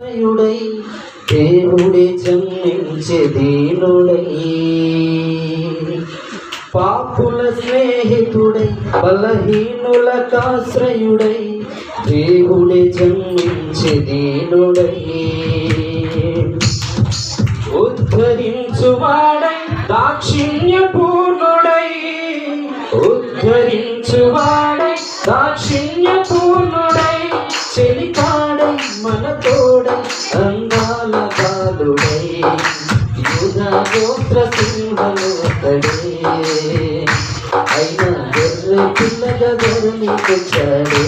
యుడై దేవుడే జన్మించే దీనుడై. పాపుల స్నేహితుడై బలహీనులకాశ్రయుడై దేవుడే జన్మించే దీనుడై. ఉద్ధరించువాడై దాక్షిణ్య పూర్ణుడై ఉద్ధరించువాడై యుధ గోత్ర సింహలోతడే అయినా గొర్రె పిల్లల ధరణి తెచ్చాడే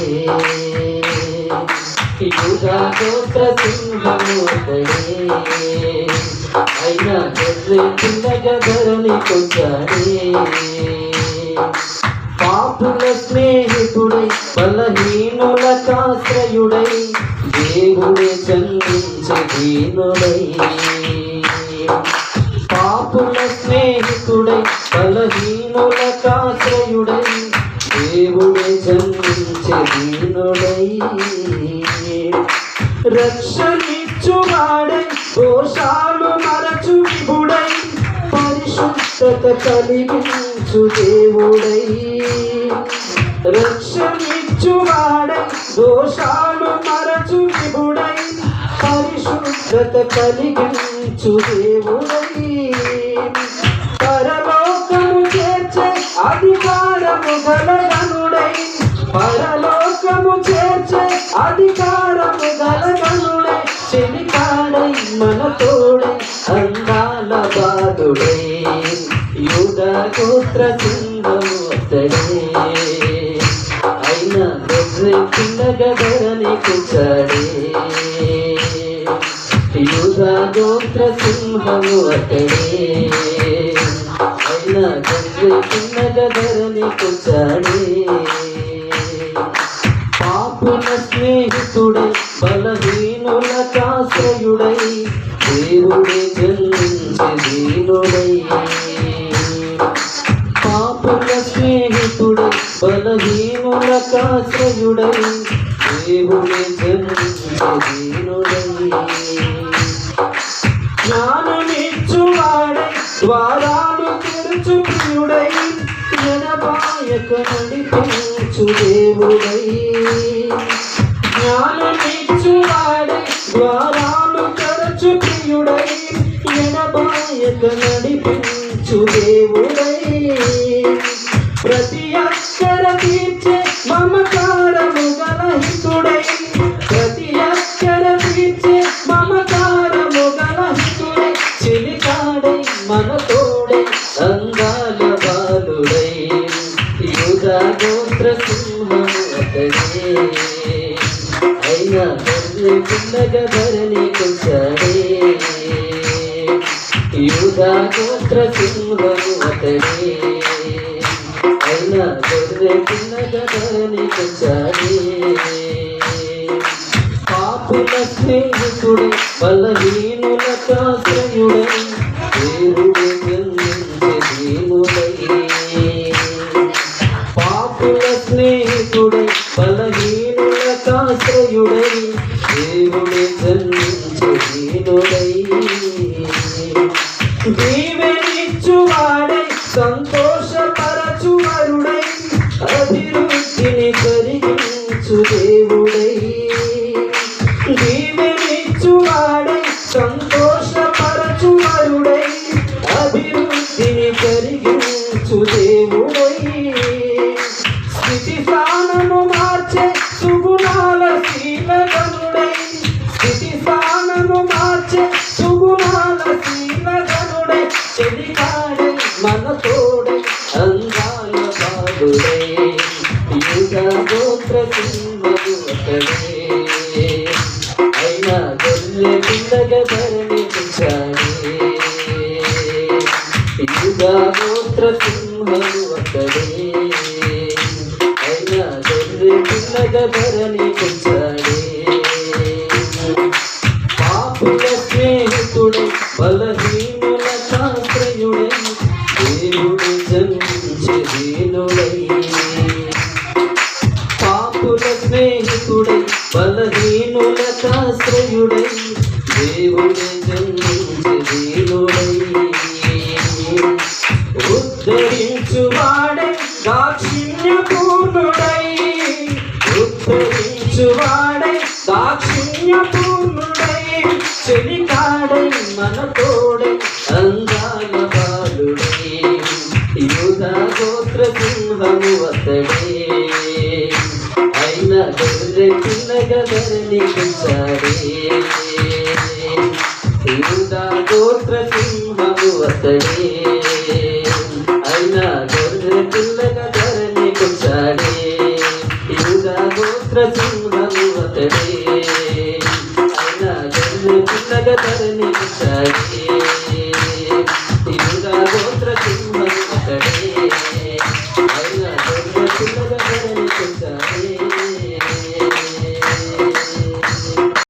యుధ గోత్ర సింహలోతడే అయినా గొర్రె పిల్లల ధరణి తెచ్చాడే పాపుల స్నేహితుడై బలహీనుల కాశ్రయుడై దేవుడే జన్మించే దీనుడై పాపుల స్నేహితుడై బలహీనుల కాశ్రయుడై దేవుడే జన్మించే దీనుడై. రక్షణిచ్చువాడై దోషాలు మరచు విభుడై. పరిశుద్ధత కలిగించు దేవుడై. రక్షణిచ్చువాడై దోషాలు మరచు విభుడై. పరిశుద్ధత కలిగించు దేవుడై. పరలోకము చేర్చే అధికారము గలగనుడై చెలికాడై మన తోడే అందాల బాధుడే యుగ గోత్ర సింహము అతడే అయినా గొర్రె పిల్లగా గోత్ర సింహము అతడే అయినా గొర్రె పిల్లగా ధరని స్నేహితుడై బలహీనులకాశ్రయుడై దేవుడే జన్మించే దీనుడై. పాపుల స్నేహితుడై బలహీనులకాశ్రయుడై దేవుడే జన్మించే దీనుడై. జ్ఞానమిచ్చువాడై ద్వారాలు తెరుచు ప్రియుడై ఎనబాయక నడిపించు దేవుడై. ఎనబాయక నడిపించు దేవుడై. ప్రతి అక్షర తీర్చే మమకారము గలహితుడై ప్రతి అక్షర తీర్చే మమకారము గలహితుడై చిలికాడై మన తోడై అందాల బాలుడై. యుగా గోత్ర సింహము అతడే. అయినా పిల్లగా ధరణి కొంచాడే. యూదా గోత్ర సింహము అతడే అయినా గొర్రె పిల్లగా ధరణి పాపుల స్నేహితుడు బలహీనులకాశ్రయుడై దేవుడే జన్మించే దీనుడై. పాపుల స్నేహితుడై బలహీనులకాశ్రయుడై దేవుడే జన్మించే దీనుడై. కలిగించు దేవుడై దీవెనిచ్చువాడై సంతోషపరచువరుడై అభివృద్ధిని కలిగించు దేవుడై స్థితి స్థానము మార్చే సుగుణాల శీలగనుడై స్థితి స్థానము మార్చే సుగుణాల అయినా గొర్రె పిల్లగా సింహము అతడే అయినా గొర్రె పిల్లగా పాపుల స్నేహితుడై బలహీనుల శాస్త్రయుడే దేవుడు జన్మించే దీనుడై పాపుల స్నేహితుడై బలహీనులకాశ్రయుడై దేవుడే జన్మించి దీనుడై. ఉద్ధరించువాడే దాక్షిణ్య పూర్ణుడై ఉద్ధరించువాడే దాక్షిణ్య పూర్ణుడై చెలికాడై అయిన గొర్రె గోత్ర సింహము అతడే.